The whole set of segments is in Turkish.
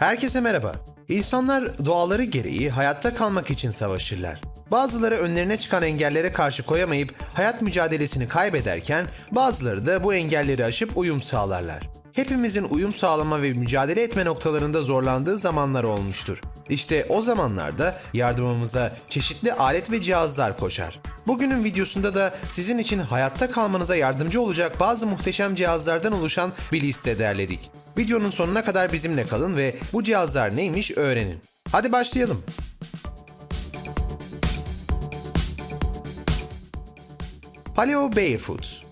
Herkese merhaba. İnsanlar doğaları gereği hayatta kalmak için savaşırlar. Bazıları önlerine çıkan engellere karşı koyamayıp hayat mücadelesini kaybederken bazıları da bu engelleri aşıp uyum sağlarlar. Hepimizin uyum sağlama ve mücadele etme noktalarında zorlandığı zamanlar olmuştur. İşte o zamanlarda yardımımıza çeşitli alet ve cihazlar koşar. Bugünün videosunda da sizin için hayatta kalmanıza yardımcı olacak bazı muhteşem cihazlardan oluşan bir liste derledik. Videonun sonuna kadar bizimle kalın ve bu cihazlar neymiş öğrenin. Hadi başlayalım. Paleo Barefoot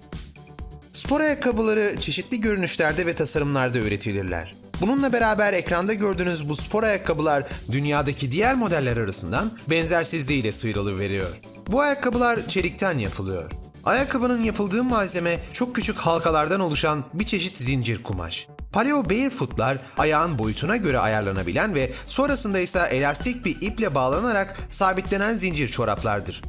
Spor ayakkabıları çeşitli görünüşlerde ve tasarımlarda üretilirler. Bununla beraber ekranda gördüğünüz bu spor ayakkabılar dünyadaki diğer modeller arasından benzersizliğiyle sıyrılıveriyor. Bu ayakkabılar çelikten yapılıyor. Ayakkabının yapıldığı malzeme çok küçük halkalardan oluşan bir çeşit zincir kumaş. Paleo Barefoot'lar ayağın boyutuna göre ayarlanabilen ve sonrasında ise elastik bir iple bağlanarak sabitlenen zincir çoraplardır.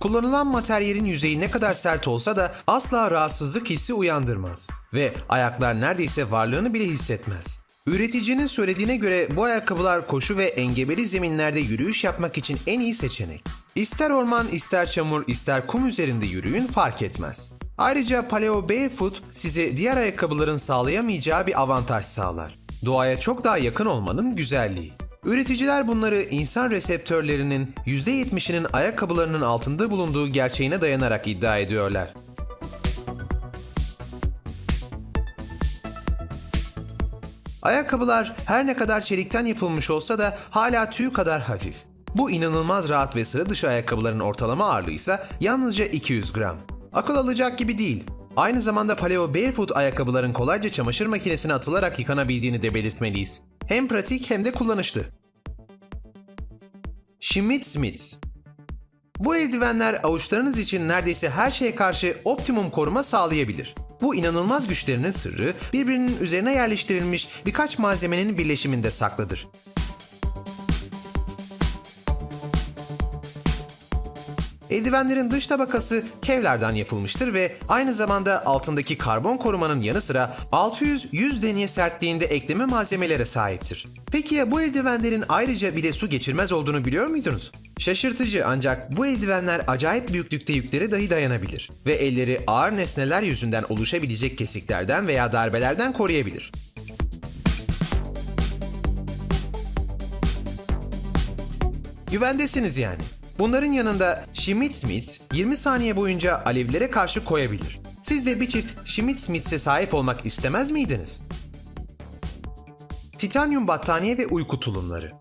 Kullanılan materyalin yüzeyi ne kadar sert olsa da asla rahatsızlık hissi uyandırmaz ve ayaklar neredeyse varlığını bile hissetmez. Üreticinin söylediğine göre bu ayakkabılar koşu ve engebeli zeminlerde yürüyüş yapmak için en iyi seçenek. İster orman, ister çamur, ister kum üzerinde yürüyün fark etmez. Ayrıca Paleo Barefoot size diğer ayakkabıların sağlayamayacağı bir avantaj sağlar. Doğaya çok daha yakın olmanın güzelliği. Üreticiler bunları insan reseptörlerinin %70'inin ayakkabılarının altında bulunduğu gerçeğine dayanarak iddia ediyorlar. Ayakkabılar her ne kadar çelikten yapılmış olsa da hala tüy kadar hafif. Bu inanılmaz rahat ve sıra dışı ayakkabıların ortalama ağırlığı ise yalnızca 200 gram. Akıl alacak gibi değil. Aynı zamanda Paleo Barefoot ayakkabıların kolayca çamaşır makinesine atılarak yıkanabildiğini de belirtmeliyiz. Hem pratik hem de kullanışlı. Schmidt Smith Bu eldivenler avuçlarınız için neredeyse her şeye karşı optimum koruma sağlayabilir. Bu inanılmaz güçlerinin sırrı birbirinin üzerine yerleştirilmiş birkaç malzemenin birleşiminde saklıdır. Eldivenlerin dış tabakası kevlardan yapılmıştır ve aynı zamanda altındaki karbon korumanın yanı sıra 600-100 deniye sertliğinde ekleme malzemelere sahiptir. Peki ya bu eldivenlerin ayrıca bir de su geçirmez olduğunu biliyor muydunuz? Şaşırtıcı ancak bu eldivenler acayip büyüklükte yüklere dahi dayanabilir ve elleri ağır nesneler yüzünden oluşabilecek kesiklerden veya darbelerden koruyabilir. Güvendesiniz yani. Bunların yanında Schmidt Smith 20 saniye boyunca alevlere karşı koyabilir. Siz de bir çift Schmidt Smith'e sahip olmak istemez miydiniz? Titanyum battaniye ve uyku tulumları.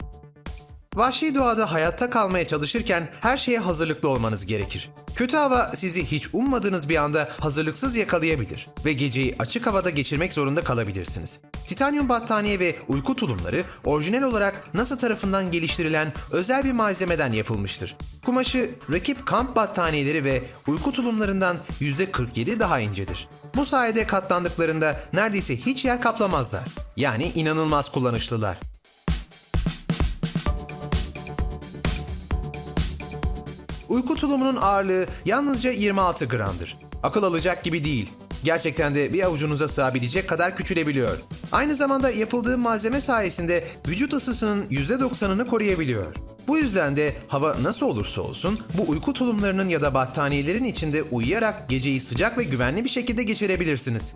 Vahşi doğada hayatta kalmaya çalışırken her şeye hazırlıklı olmanız gerekir. Kötü hava sizi hiç ummadığınız bir anda hazırlıksız yakalayabilir ve geceyi açık havada geçirmek zorunda kalabilirsiniz. Titanyum battaniye ve uyku tulumları orijinal olarak NASA tarafından geliştirilen özel bir malzemeden yapılmıştır. Kumaşı rakip kamp battaniyeleri ve uyku tulumlarından %47 daha incedir. Bu sayede katlandıklarında neredeyse hiç yer kaplamazlar. Yani inanılmaz kullanışlılar. Uyku tulumunun ağırlığı yalnızca 26 gramdır. Akıl alacak gibi değil. Gerçekten de bir avucunuza sığabilecek kadar küçülebiliyor. Aynı zamanda yapıldığı malzeme sayesinde vücut ısısının %90'ını koruyabiliyor. Bu yüzden de hava nasıl olursa olsun bu uyku tulumlarının ya da battaniyelerin içinde uyuyarak geceyi sıcak ve güvenli bir şekilde geçirebilirsiniz.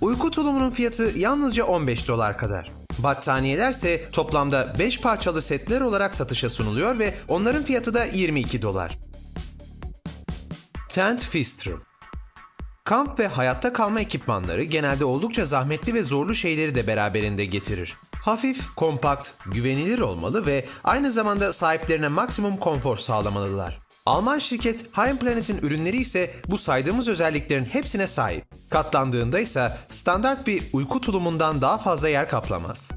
Uyku tulumunun fiyatı yalnızca 15 dolar kadar. Battaniyelerse toplamda 5 parçalı setler olarak satışa sunuluyor ve onların fiyatı da 22 dolar. Tent Fister Kamp ve hayatta kalma ekipmanları genelde oldukça zahmetli ve zorlu şeyleri de beraberinde getirir. Hafif, kompakt, güvenilir olmalı ve aynı zamanda sahiplerine maksimum konfor sağlamalılar. Alman şirket Heim Planet'in ürünleri ise bu saydığımız özelliklerin hepsine sahip. Katlandığında ise standart bir uyku tulumundan daha fazla yer kaplamaz.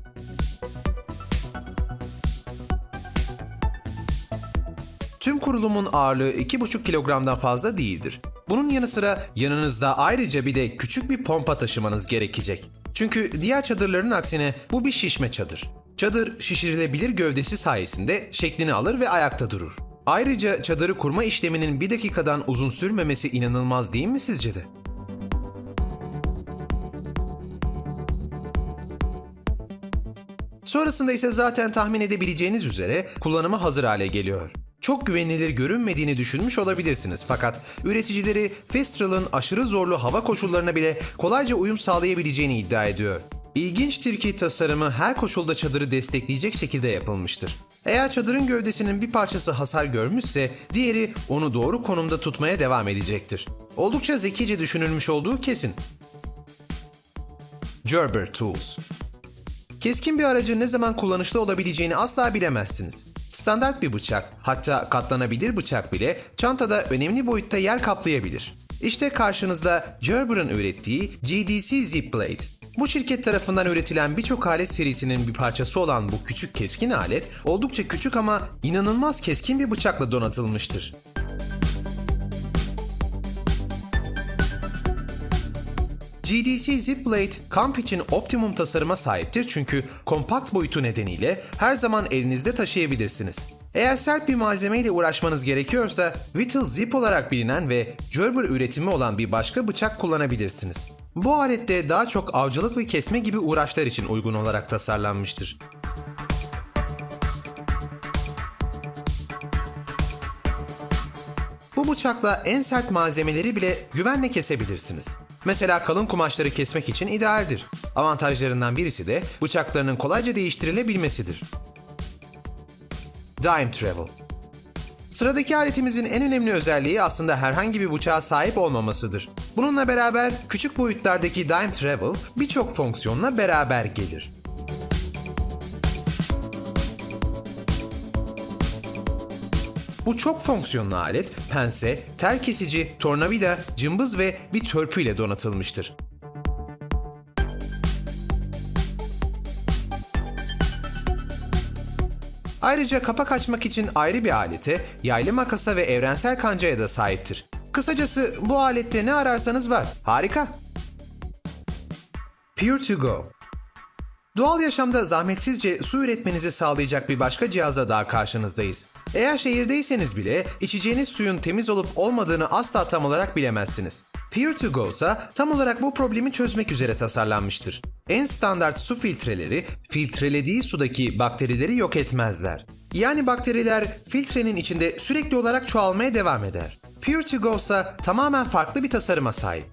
Tüm kurulumun ağırlığı 2,5 kilogramdan fazla değildir. Bunun yanı sıra yanınızda ayrıca bir de küçük bir pompa taşımanız gerekecek. Çünkü diğer çadırların aksine bu bir şişme çadır. Çadır şişirilebilir gövdesi sayesinde şeklini alır ve ayakta durur. Ayrıca çadırı kurma işleminin bir dakikadan uzun sürmemesi inanılmaz değil mi sizce de? Sonrasında ise zaten tahmin edebileceğiniz üzere kullanıma hazır hale geliyor. Çok güvenilir görünmediğini düşünmüş olabilirsiniz fakat üreticileri Festral'ın aşırı zorlu hava koşullarına bile kolayca uyum sağlayabileceğini iddia ediyor. İlginçtir ki tasarımı her koşulda çadırı destekleyecek şekilde yapılmıştır. Eğer çadırın gövdesinin bir parçası hasar görmüşse diğeri onu doğru konumda tutmaya devam edecektir. Oldukça zekice düşünülmüş olduğu kesin. Gerber Tools Keskin bir aracın ne zaman kullanışlı olabileceğini asla bilemezsiniz. Standart bir bıçak, hatta katlanabilir bıçak bile çantada önemli boyutta yer kaplayabilir. İşte karşınızda Gerber'ın ürettiği GDC Zip Blade. Bu şirket tarafından üretilen birçok alet serisinin bir parçası olan bu küçük keskin alet oldukça küçük ama inanılmaz keskin bir bıçakla donatılmıştır. GDC Zip Blade kamp için optimum tasarıma sahiptir çünkü kompakt boyutu nedeniyle her zaman elinizde taşıyabilirsiniz. Eğer sert bir malzemeyle uğraşmanız gerekiyorsa Whittle Zip olarak bilinen ve Gerber üretimi olan bir başka bıçak kullanabilirsiniz. Bu alette daha çok avcılık ve kesme gibi uğraşlar için uygun olarak tasarlanmıştır. Bu bıçakla en sert malzemeleri bile güvenle kesebilirsiniz. Mesela kalın kumaşları kesmek için idealdir. Avantajlarından birisi de bıçaklarının kolayca değiştirilebilmesidir. Dime Travel Sıradaki aletimizin en önemli özelliği aslında herhangi bir bıçağa sahip olmamasıdır. Bununla beraber küçük boyutlardaki Dime Travel birçok fonksiyonla beraber gelir. Bu çok fonksiyonlu alet pense, tel kesici, tornavida, cımbız ve bir törpü ile donatılmıştır. Ayrıca kapak açmak için ayrı bir alete, yaylı makasa ve evrensel kancaya da sahiptir. Kısacası bu alette ne ararsanız var. Harika. Pure to go. Doğal yaşamda zahmetsizce su üretmenizi sağlayacak bir başka cihazla daha karşınızdayız. Eğer şehirdeyseniz bile içeceğiniz suyun temiz olup olmadığını asla tam olarak bilemezsiniz. Pure to Go ise tam olarak bu problemi çözmek üzere tasarlanmıştır. En standart su filtreleri filtrelediği sudaki bakterileri yok etmezler. Yani bakteriler filtrenin içinde sürekli olarak çoğalmaya devam eder. Pure to Go ise tamamen farklı bir tasarıma sahip.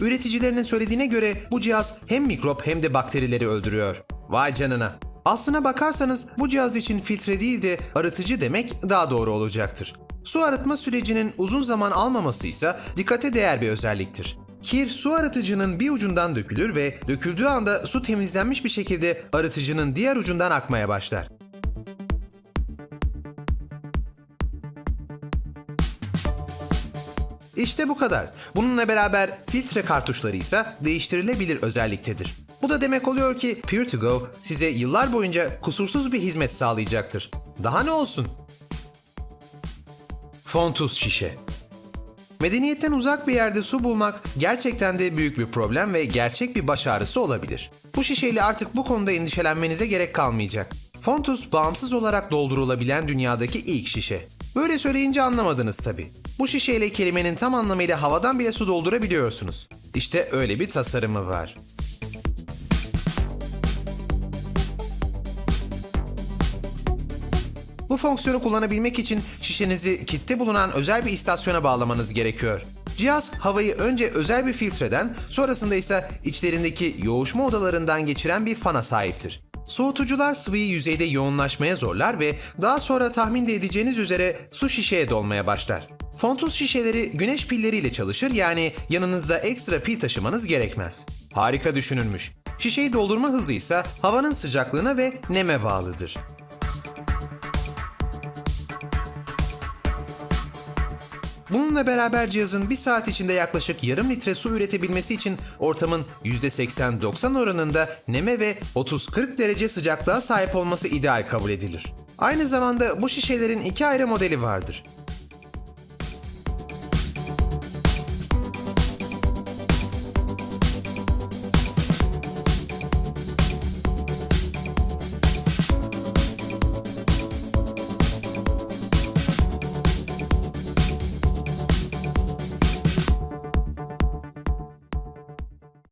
Üreticilerinin söylediğine göre bu cihaz hem mikrop hem de bakterileri öldürüyor. Vay canına. Aslına bakarsanız bu cihaz için filtre değil de arıtıcı demek daha doğru olacaktır. Su arıtma sürecinin uzun zaman almaması ise dikkate değer bir özelliktir. Kir su arıtıcının bir ucundan dökülür ve döküldüğü anda su temizlenmiş bir şekilde arıtıcının diğer ucundan akmaya başlar. İşte bu kadar. Bununla beraber filtre kartuşları ise değiştirilebilir özelliktedir. Bu da demek oluyor ki Pure to Go size yıllar boyunca kusursuz bir hizmet sağlayacaktır. Daha ne olsun? Fontus şişe. Medeniyetten uzak bir yerde su bulmak gerçekten de büyük bir problem ve gerçek bir baş ağrısı olabilir. Bu şişeyle artık bu konuda endişelenmenize gerek kalmayacak. Fontus bağımsız olarak doldurulabilen dünyadaki ilk şişe. Böyle söyleyince anlamadınız tabi. Bu şişeyle kelimenin tam anlamıyla havadan bile su doldurabiliyorsunuz. İşte öyle bir tasarımı var. Bu fonksiyonu kullanabilmek için şişenizi kitte bulunan özel bir istasyona bağlamanız gerekiyor. Cihaz havayı önce özel bir filtreden, sonrasında ise içlerindeki yoğuşma odalarından geçiren bir fana sahiptir. Soğutucular sıvıyı yüzeyde yoğunlaşmaya zorlar ve daha sonra tahmin de edeceğiniz üzere su şişeye dolmaya başlar. Fontus şişeleri güneş pilleriyle çalışır yani yanınızda ekstra pil taşımanız gerekmez. Harika düşünülmüş. Şişeyi doldurma hızı ise havanın sıcaklığına ve neme bağlıdır. Bununla beraber cihazın bir saat içinde yaklaşık yarım litre su üretebilmesi için ortamın %80-90 oranında neme ve 30-40 derece sıcaklığa sahip olması ideal kabul edilir. Aynı zamanda bu şişelerin iki ayrı modeli vardır.